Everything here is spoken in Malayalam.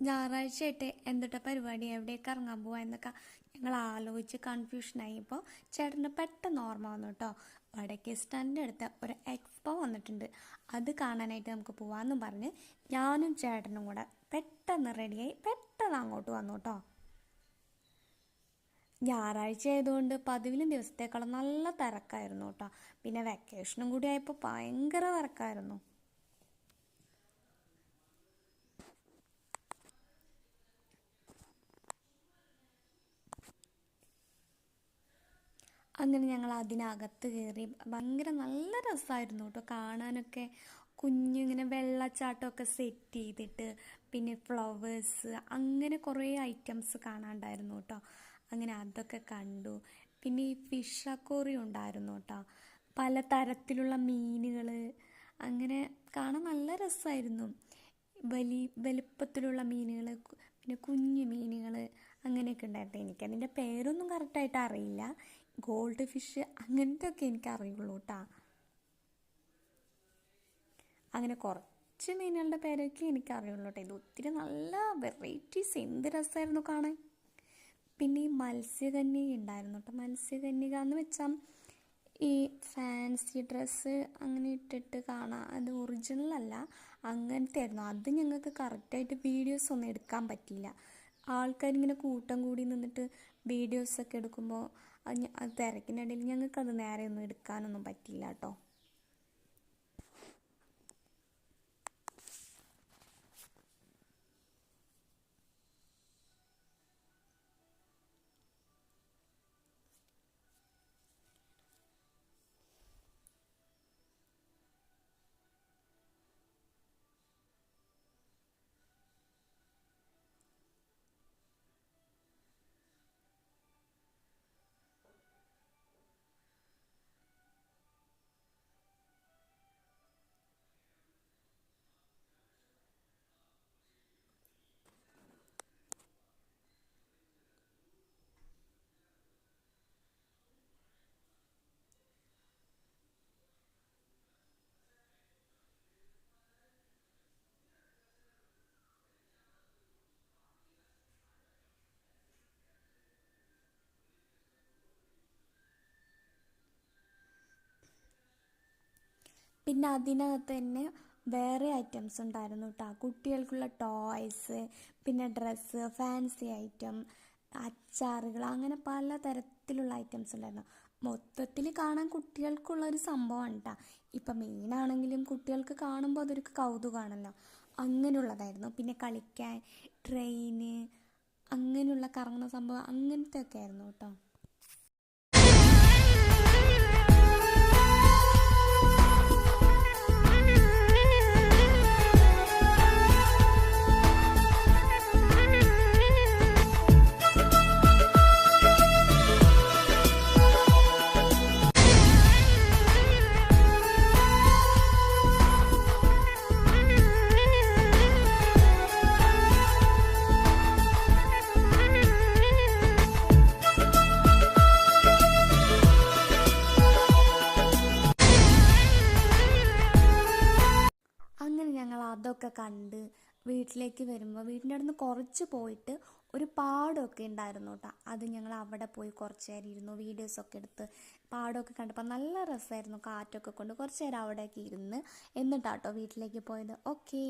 ഞായറാഴ്ചയായിട്ട് എന്തൊക്കെ പരിപാടി? എവിടെയൊക്കെ ഇറങ്ങാൻ പോവാ എന്നൊക്കെ ഞങ്ങൾ ആലോചിച്ച് കൺഫ്യൂഷനായി ഇപ്പോൾ ചേട്ടന് പെട്ടെന്ന് ഓർമ്മ വന്നു കേട്ടോ വടക്കേ സ്റ്റാൻഡിന്റെ അടുത്ത് ഒരു എക്സ്പോ വന്നിട്ടുണ്ട്. അത് കാണാനായിട്ട് നമുക്ക് പോവാമെന്നും പറഞ്ഞ് ഞാനും ചേട്ടനും കൂടെ പെട്ടെന്ന് റെഡിയായി പെട്ടെന്ന് അങ്ങോട്ട് വന്നു കേട്ടോ ഞായറാഴ്ച ആയതുകൊണ്ട് പതിവിലും ദിവസത്തേക്കാളും നല്ല തിരക്കായിരുന്നു കേട്ടോ പിന്നെ വെക്കേഷനും കൂടി ആയപ്പോൾ ഭയങ്കര തിരക്കായിരുന്നു. അങ്ങനെ ഞങ്ങൾ അതിനകത്ത് കയറി. ഭയങ്കര നല്ല രസമായിരുന്നു കേട്ടോ കാണാനൊക്കെ. കുഞ്ഞു ഇങ്ങനെ വെള്ളച്ചാട്ടമൊക്കെ സെറ്റ് ചെയ്തിട്ട് പിന്നെ ഫ്ലവേഴ്സ് അങ്ങനെ കുറേ ഐറ്റംസ് കാണാണ്ടായിരുന്നു കേട്ടോ. അങ്ങനെ അതൊക്കെ കണ്ടു. പിന്നെ ഈ ഫിഷ് അക്കോറി ഉണ്ടായിരുന്നു കേട്ടോ. പല തരത്തിലുള്ള മീനുകൾ അങ്ങനെ കാണാൻ നല്ല രസമായിരുന്നു. വലി വലുപ്പത്തിലുള്ള മീനുകൾ പിന്നെ കുഞ്ഞു മീനുകൾ അങ്ങനെയൊക്കെ ഉണ്ടായിരുന്നു. എനിക്കതിന്റെ പേരൊന്നും കറക്റ്റായിട്ട് അറിയില്ല. ഗോൾഡ് ഫിഷ് അങ്ങനത്തെ ഒക്കെ എനിക്ക് അറിയുള്ളൂ കേട്ടോ. അങ്ങനെ കുറച്ച് മീനുകളുടെ പേരൊക്കെ എനിക്ക് അറിയുള്ളൂ കേട്ടോ. ഇത് ഒത്തിരി നല്ല വെറൈറ്റീസ് എന്ത് രസമായിരുന്നു കാണാൻ. പിന്നെ ഈ മത്സ്യകന്യക ഉണ്ടായിരുന്നു കേട്ടോ. മത്സ്യകന്യക എന്ന് വെച്ചാൽ ഈ ഫാൻസി ഡ്രസ്സ് അങ്ങനെ ഇട്ടിട്ട് കാണാം അത് ഒറിജിനൽ അല്ല അങ്ങനത്തെ ആയിരുന്നു അത് ഞങ്ങൾക്ക് കറക്റ്റായിട്ട് വീഡിയോസ് ഒന്നും എടുക്കാൻ പറ്റില്ല ആൾക്കാരിങ്ങനെ കൂട്ടം കൂടി നിന്നിട്ട് വീഡിയോസൊക്കെ എടുക്കുമ്പോൾ അത് തിരക്കിനിടയിൽ ഞങ്ങൾക്കത് നേരെ ഒന്നും എടുക്കാനൊന്നും പറ്റിയില്ല കേട്ടോ പിന്നെ അതിനകത്ത് തന്നെ വേറെ ഐറ്റംസ് ഉണ്ടായിരുന്നു കേട്ടോ കുട്ടികൾക്കുള്ള ടോയ്സ് പിന്നെ ഡ്രസ്സ് ഫാൻസി ഐറ്റം അച്ചാറുകൾ അങ്ങനെ പല തരത്തിലുള്ള ഐറ്റംസ് ഉണ്ടായിരുന്നു. മൊത്തത്തിൽ കാണാൻ കുട്ടികൾക്കുള്ള ഒരു സംഭവമാണ് കേട്ടോ ഇപ്പം മീനാണെങ്കിലും കുട്ടികൾക്ക് കാണുമ്പോൾ അതൊരു കൗതുകമാണല്ലോ അങ്ങനെയുള്ളതായിരുന്നു. പിന്നെ കളിക്കാൻ ട്രെയിന് അങ്ങനെയുള്ള കറങ്ങുന്ന സംഭവം അങ്ങനത്തെ ഒക്കെ ആയിരുന്നു കേട്ടോ അതൊക്കെ കണ്ട് വീട്ടിലേക്ക് വരുമ്പോൾ വീടിന്റെ അടുത്ത് കുറച്ച് പോയിട്ട് ഒരു പാടമൊക്കെ ഉണ്ടായിരുന്നു കേട്ടോ അത് ഞങ്ങൾ അവിടെ പോയി കുറച്ച് നേരം ഇരുന്നു. വീഡിയോസൊക്കെ എടുത്ത് പാടമൊക്കെ കണ്ടപ്പോൾ നല്ല രസമായിരുന്നു കാറ്റൊക്കെ കൊണ്ട്. കുറച്ച് നേരം അവിടെയൊക്കെ ഇരുന്ന്. എന്നിട്ടാട്ടോ വീട്ടിലേക്ക് പോയത്. ഓക്കേ